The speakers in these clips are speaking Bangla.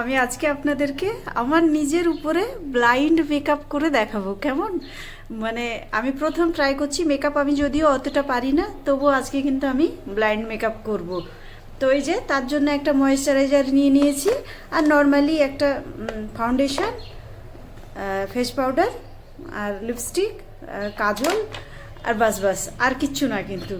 আমি আজকে আপনাদেরকে আমার নিজের উপরে ব্লাইন্ড মেকআপ করে দেখাবো, কেমন? মানে আমি প্রথম ট্রাই করছি মেকআপ আমি যদিও অতটা পারি না, তবুও আজকে কিন্তু আমি ব্লাইন্ড মেকআপ করব। তো এই যে, তার জন্য একটা ময়েশ্চারাইজার নিয়ে নিয়েছি, আর নর্মালি একটা ফাউন্ডেশন ফেস পাউডার আর লিপস্টিক কাজল, আর বাস বাস, আর কিচ্ছু না কিন্তু।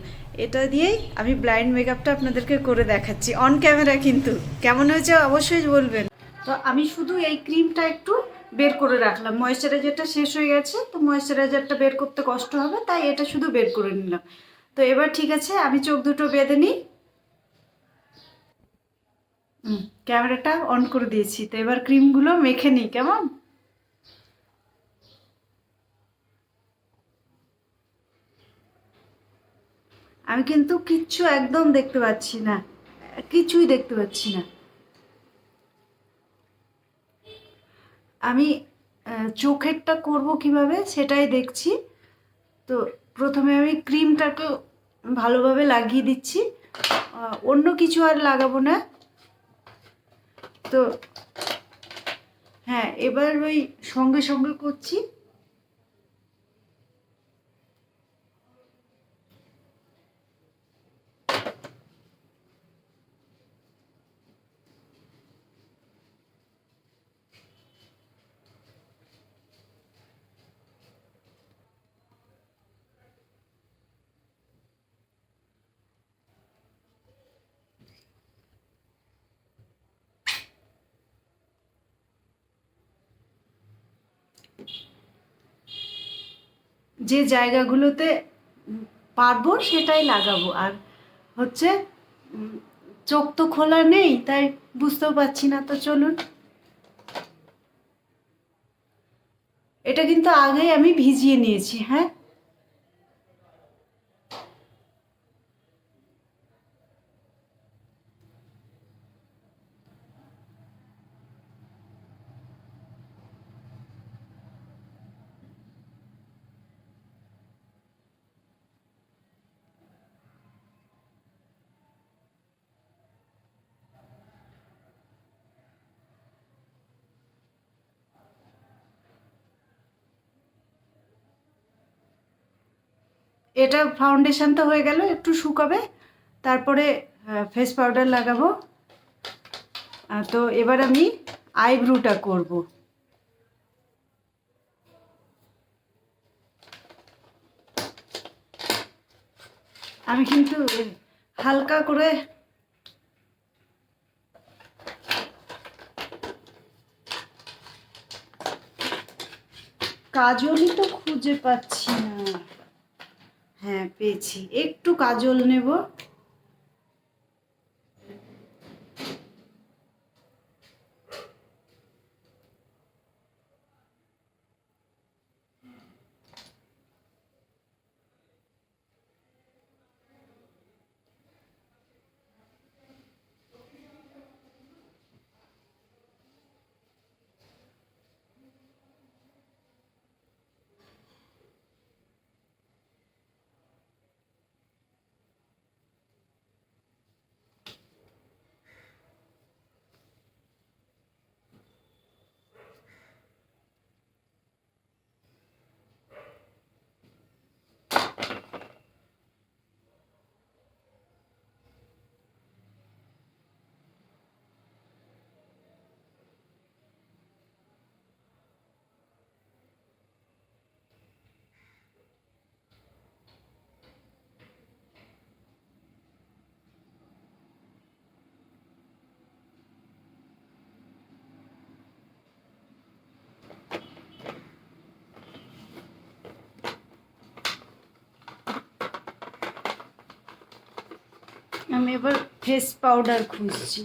এটা দিয়েই আমি ব্লাইন্ড মেকআপটা আপনাদেরকে করে দেখাচ্ছি। অন ক্যামেরা কিন্তু। কেমন হয়েছে অবশ্যই বলবেন। তো আমি শুধু এই ক্রিমটা একটু বের করে রাখলাম। ময়েশ্চারাইজারটা শেষ হয়ে গেছে, তো ময়েশ্চারাইজারটা বের করতে কষ্ট হবে, তাই এটা শুধু বের করে নিলাম। তো এবার ঠিক আছে, আমি চোখ দুটো বেঁধে নিই। ক্যামেরাটা অন করে দিয়েছি। তো এবার ক্রিমগুলো মেখে নিই, কেমন? আমি কিন্তু কিচ্ছু একদম দেখতে পাচ্ছি না। কিছুই দেখতে পাচ্ছি না। আমি চোখেরটা করব কীভাবে সেটাই দেখছি। তো প্রথমে আমি ক্রিমটাকে ভালোভাবে লাগিয়ে দিচ্ছি। অন্য কিছু আর লাগাবো না। তো হ্যাঁ এবার ওই সঙ্গে সঙ্গে করছি। যে জায়গাগুলোতে পারব সেটাই লাগাবো। আর হচ্ছে চোখ তো খোলা নেই, তাই বুঝতেও পারছি না, তো চলুন। এটা কিন্তু আগেই আমি ভিজিয়ে নিয়েছি হ্যাঁ? এটা ফাউন্ডেশন তো হয়ে গেল, একটু শুকাবে, তারপরে ফেস পাউডার লাগাবো। তো এবার আমি আইব্রুটা করব। আমি কিন্তু হালকা করে কাজলই তো খুঁজে পাচ্ছি না। হ্যাঁ পেয়েছি। একটু কাজল নেব। আমি এবার ফেস পাউডার খুঁজছি।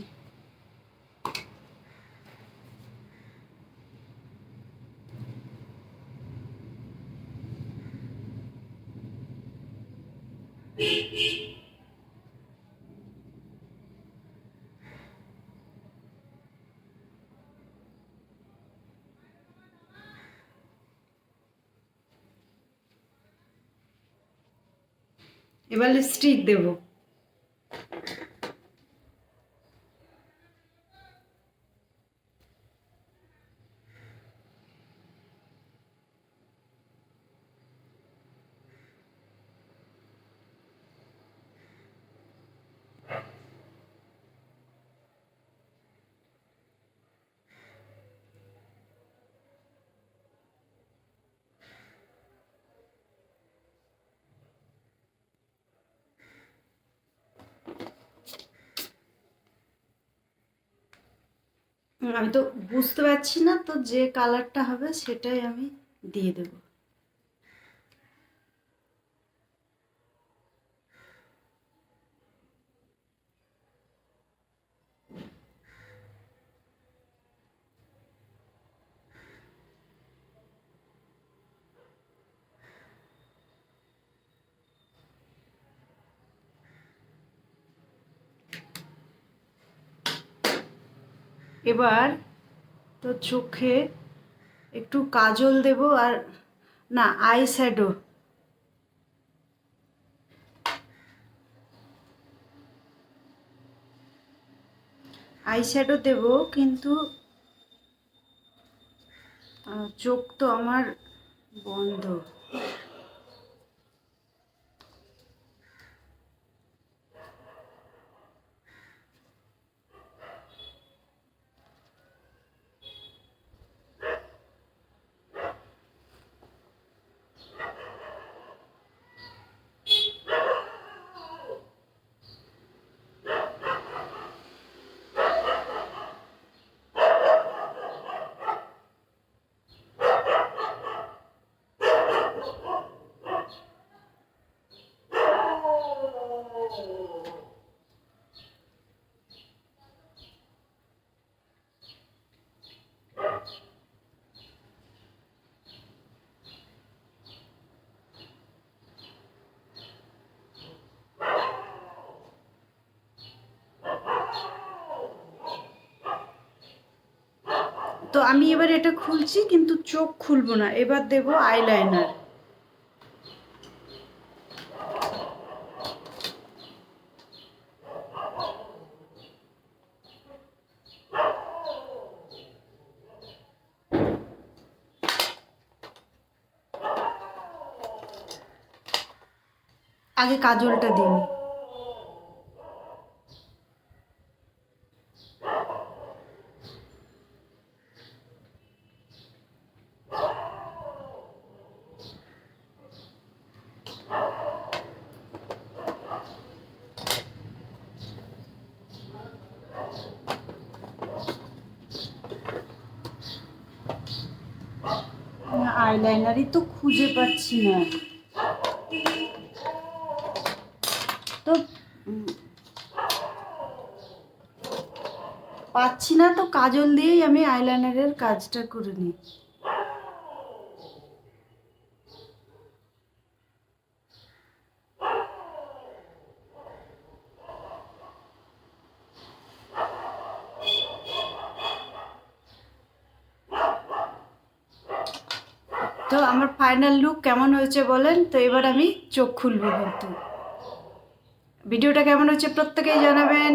এবার লিপস্টিক দেবো। আমি তো বুঝতে পারছি না তো যে কালারটা হবে সেটাই আমি দিয়ে দেবো। এবার তো চোখে একটু কাজল দেব আর না আই শ্যাডো আই শ্যাডো দেব, কিন্তু চোখ তো আমার বন্ধ। তো আমি এবার এটা খুলছি, কিন্তু চোখ খুলবো না। এবার দেব আইলাইনার আগে কাজলটা দিই। আইলাইনারই তো খুঁজে পাচ্ছি না। তো পাচ্ছি না তো, কাজল দিয়েই আমি আইলাইনারের কাজটা করে নিই। তো আমার ফাইনাল লুক কেমন হয়েছে বলেন? তো এবার আমি চোখ খুলবো কিন্তু। ভিডিওটা কেমন হয়েছে প্রত্যেকেই জানাবেন।